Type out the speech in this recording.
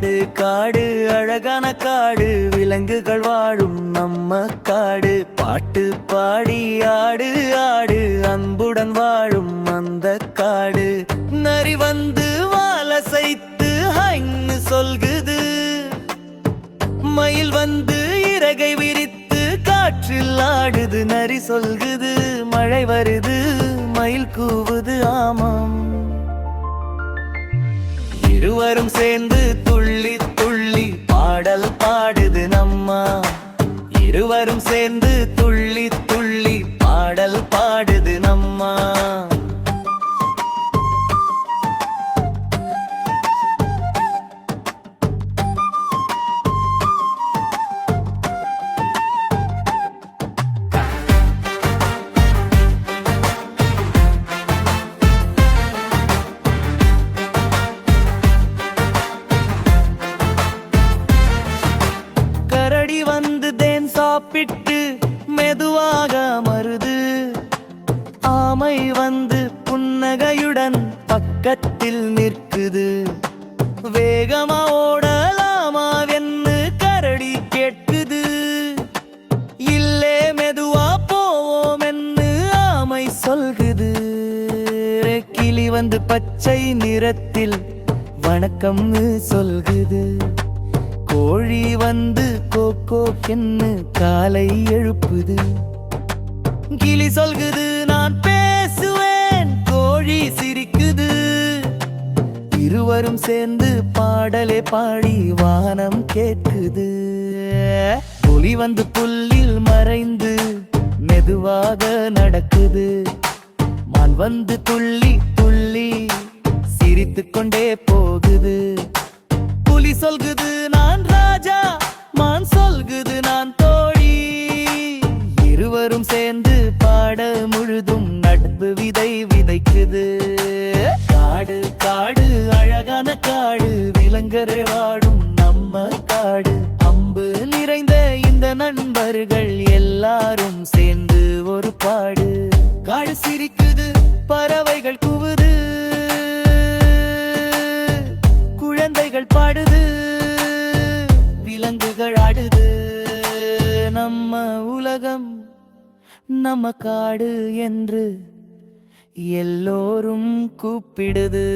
காடு காடு அழகான காடு. விலங்குகள் வாழும் நம்ம காடு. பாட்டு பாடி ஆடு ஆடு. அன்புடன் வாழும் அந்த காடு. நரி வந்து வாலசைத்து ஹைன்னு சொல்குது. மயில் வந்து இறகை விரித்து காற்றில் ஆடுது. நரி சொல்குது மழை வருது மயில் கூவுது ஆமாம். இருவரும் சேர்ந்து பாடுது நம்மா. இருவரும் சேர்ந்து துள்ளி துள்ளி பாடல் பாடுது நம்மா. சாப்பிட்டு மெதுவாக மருது. ஆமை வந்து புன்னகையுடன் பக்கத்தில் நிற்குது. வேகமா ஓடலாமா ஓடலாமாவென்னு கரடி கேட்குது. இல்லே மெதுவா போவோம் என்று ஆமை சொல்குது. கிளி வந்து பச்சை நிறத்தில் வணக்கம்னு சொல்குது. கோழி வந்து கோக்கோக்கென்னு காலை எழுப்புது. கிளி சொல்குது நான் பேசுவேன் கோழி சிரிக்குது. இருவரும் சேர்ந்து பாடலே பாடி வானம் கேட்குது. புலி வந்து புல்லில் மறைந்து மெதுவாக நடக்குது. மான் வந்து துள்ளி துள்ளி சிரித்து கொண்டே போகுது. புலி சொல்குது நான் பாட முழுதும் நட்பு விதை விதைக்குது. காடு காடு அழகான காடு விலங்கரை வாடும் நம்ம காடு. அம்பு நிறைந்த இந்த நண்பர்கள் எல்லாரும் சேர்ந்து ஒரு பாடு. காடு சிரிக்குது பறவைகள் கூவுது நம்ம காடு என்று எல்லோரும் கூப்பிடுது.